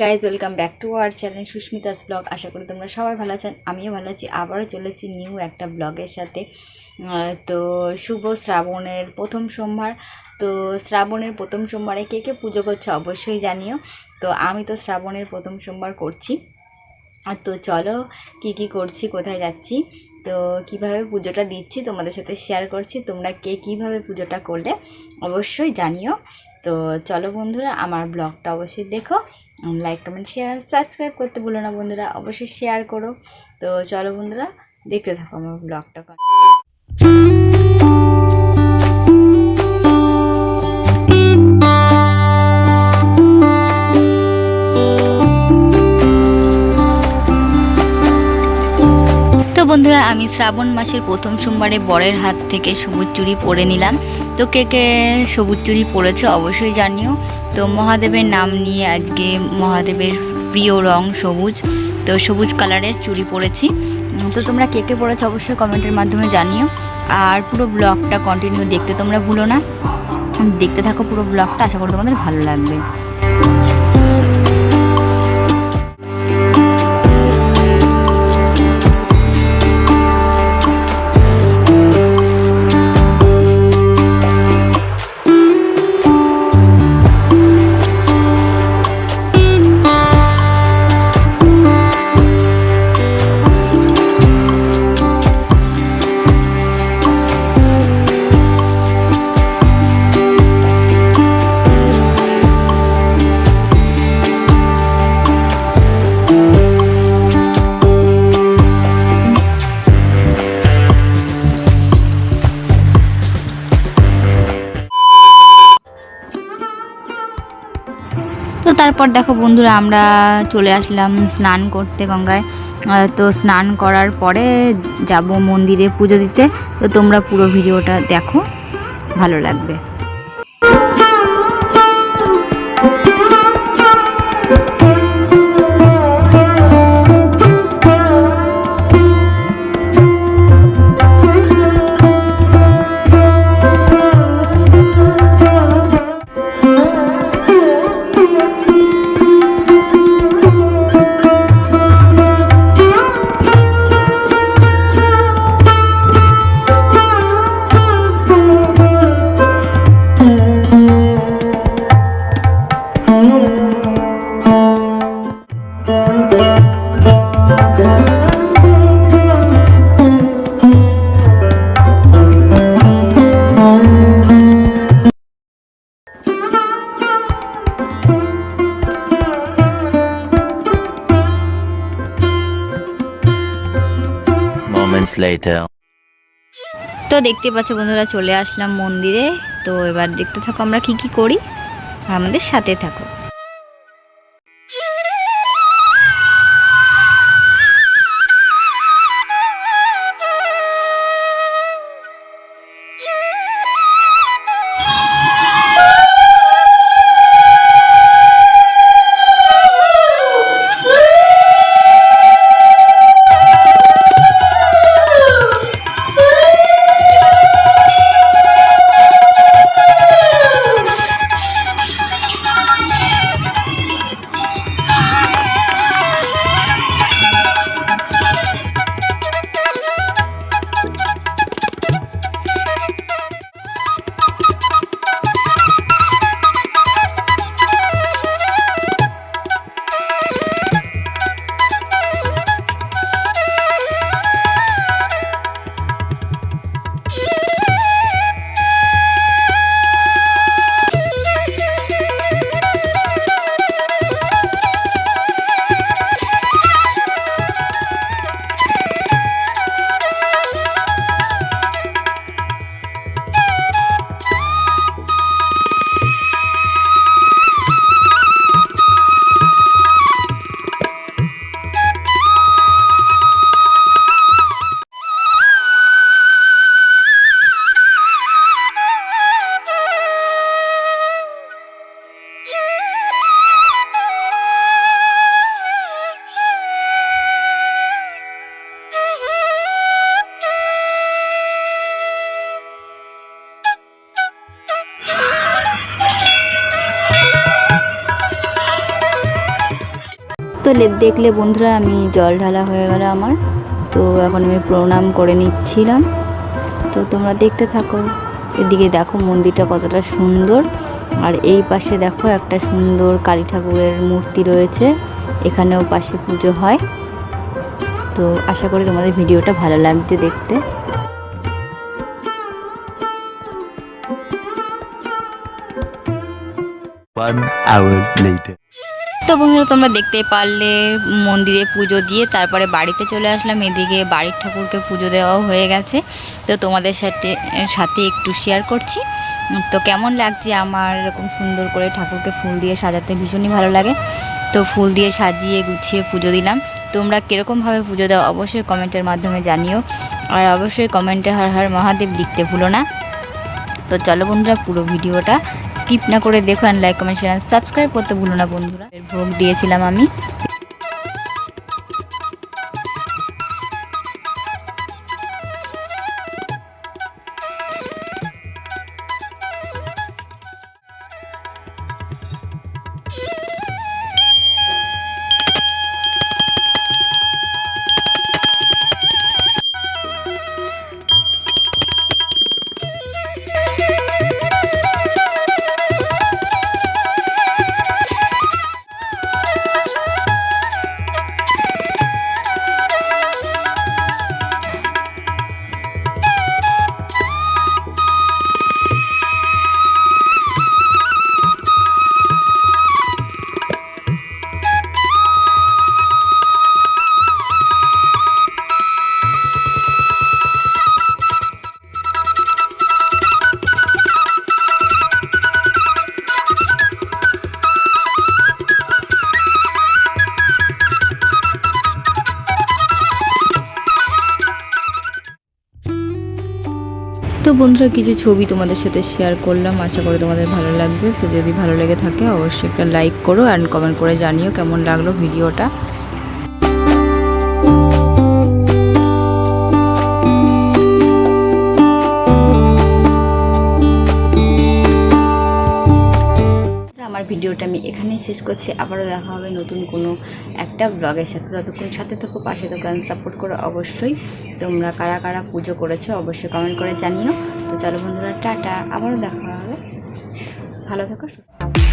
Guys welcome back to our channel Susmita's blog আশা করি তোমরা সবাই ভালো আছেন, আমিও ভালো আছি। আবারও চলেছি নিউ একটা ব্লগের সাথে। তো শুভ শ্রাবণের প্রথম সোমবার। তো শ্রাবণের প্রথম সোমবারে কে কে পুজো করছে অবশ্যই জানিও। তো আমি তো শ্রাবণের প্রথম সোমবার করছি। তো চলো, কি কি করছি, কোথায় যাচ্ছি, তো কীভাবে পুজোটা দিচ্ছি তোমাদের সাথে শেয়ার করছি। তোমরা কে কীভাবে পুজোটা করলে অবশ্যই জানিও। তো চলো বন্ধুরা, আমার ব্লগটা অবশ্যই দেখো। লাইক কমেন্ট শেয়ার সাবস্ক্রাইব করতে ভুলো না বন্ধুরা। অবশ্যই শেয়ার করো। তো চলো বন্ধুরা, দেখতে থাকো আমার ব্লগটা বন্ধুরা, আমি শ্রাবণ মাসের প্রথম সোমবারে বরের হাত থেকে সবুজ চুড়ি পরে নিলাম। তো কে কে সবুজ চুড়ি পরেছে অবশ্যই জানিও। তো মহাদেবের নাম নিয়ে আজকে মহাদেবের প্রিয় রং সবুজ। তো সবুজ কালারের চুড়ি পরেছি। তো তোমরা কে কে পড়েছো অবশ্যই কমেন্টের মাধ্যমে জানিও। আর পুরো ব্লগটা কন্টিনিউ দেখতে তোমরা ভুলো না। দেখতে থাকো পুরো ব্লগটা, আশা করি তোমাদের ভালো লাগবে। তারপর দেখো বন্ধুরা আমরা চলে আসলাম স্নান করতে গঙ্গায়। তো স্নান করার পরে যাব মন্দিরে পুজো দিতে। তো তোমরা পুরো ভিডিওটা দেখো, ভালো লাগবে। Later. তো দেখতে পাচ্ছ বন্ধুরা, চলে আসলাম মন্দিরে। তো এবার দেখতে থাকো আমরা কি কি করি। আমাদের সাথে থাকো। তো দেখলে বন্ধুরা আমি জল ঢালা হয়ে গেল আমার। তো এখন আমি প্রণাম করে নিচ্ছিলাম। তো তোমরা দেখতে থাকো, এদিকে দেখো মন্দিরটা কতটা সুন্দর। আর এই পাশে দেখো একটা সুন্দর কালী ঠাকুরের মূর্তি রয়েছে, এখানেও পাশে পুজো হয়। তো আশা করি তোমাদের ভিডিওটা ভালো লাগছে দেখতে। One hour later. তো বন্ধুরা তোমরা দেখতেই পারলে। মন্দিরে পুজো দিয়ে তারপরে বাড়িতে চলে আসলাম। এদিকে বাড়ির ঠাকুরকে পুজো দেওয়াও হয়ে গেছে। তো তোমাদের সাথে সাথে একটু শেয়ার করছি। তো কেমন লাগছে আমার এরকম সুন্দর করে ঠাকুরকে ফুল দিয়ে সাজাতে? ভীষণই ভালো লাগে। তো ফুল দিয়ে সাজিয়ে গুছিয়ে পুজো দিলাম। তোমরা কীরকমভাবে পুজো দাও অবশ্যই কমেন্টের মাধ্যমে জানিও। আর অবশ্যই কমেন্টে হর হর মহাদেব লিখতে ভুলো না। তো চলো বন্ধুরা পুরো ভিডিওটা স্কিপ না করে দেখো and like comment share subscribe করতে ভুলো না বন্ধুরা। ভোগ দিয়েছিলাম আমি। তো বন্ধুরা, কিছু ছবি তোমাদের সাথে শেয়ার করলাম। আশা করি তোমাদের ভালো লাগবে। তো যদি ভালো লেগে থাকে, অবশ্যই একটা লাইক করো অ্যান্ড কমেন্ট করে জানিও কেমন লাগল ভিডিওটা ভিডিওটা আমি এখানেই শেষ করছি। আবারও দেখা হবে নতুন কোনো একটা ব্লগের সাথে। ততক্ষণ সাথে থাকো, পাশে থাকো সাপোর্ট করো অবশ্যই। তোমরা কারা কারা পুজো করেছ অবশ্যই কমেন্ট করে জানিও। তো চলো বন্ধুরা, টাটা। আবারও দেখা হবে। ভালো থাকো, সুস্থ।